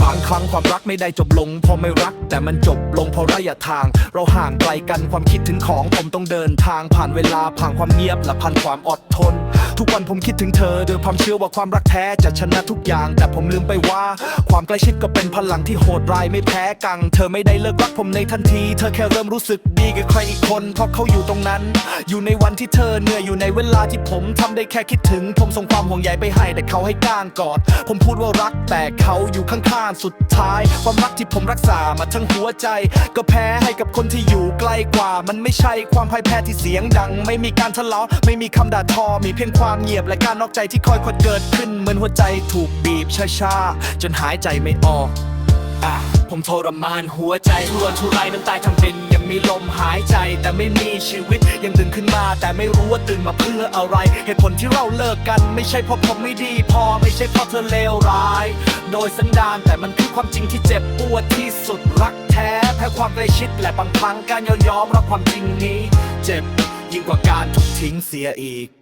บางครั้งความรักไม่ได้จบลงพอไม่รัก แต่มันจบลงพอระยะทาง เราห่างไกลกันความคิดถึงของผมต้องเดินทางผ่านเวลาผ่านความเงียบและผ่านความอดทน ทุกวันผมคิดถึงเธอโดยความเชื่อว่าความรักแท้จะชนะทุกอย่าง แต่ผมลืมไปว่า ความใกล้ชิดก็เป็นพลังที่โหดร้ายไม่แพ้กังเธอไม่ได้เลิกรักผมในทันที เธอแค่เริ่มรู้สึกดีกับใครอีกคนเพราะเขาอยู่ตรงนั้น อยู่ในวันที่เธอเหนื่อยอยู่ในเวลาที่ผมทำได้แค่คิดถึง ผมส่งความห่วงใยไปให้แต่เขาให้ก้างกอด ผมพูดว่ารักแต่เขาอยู่ข้างๆสุดท้าย ความรักที่ผมรักษามาทั้งหัวใจ ก็แพ้ให้กับคนที่อยู่ใกล้กว่า มันไม่ใช่ความพ่ายแพ้ที่เสียงดัง ไม่มีการทะเลาะไม่มีคำด่าทอมีเพียงความความเงียบและการนอกใจที่คอยๆเกิดขึ้น เหมือนหัวใจถูกบีบช้าๆจนหายใจไม่ออกอะผมทรมานหัวใจทุรนทุรน้ำตายทั้งเป็นยังมีลมหายใจ แต่ไม่มีชีวิตยังตื่นขึ้นมา แต่ไม่รู้ว่าตื่นมาเพื่ออะไร เหตุผลที่เราเลิกกัน ไม่ใช่เพราะผมไม่ดี พอไม่ใช่เพราะเธอเลวร้าย โดยสันดานแต่มันคือความจริงที่เจ็บปวดที่สุดรักแท้แพ้ความใกล้ชิดและบางครั้งการยอมรับความจริงนี้ เจ็บยิ่งกว่าการถูกทิ้งเสียอีก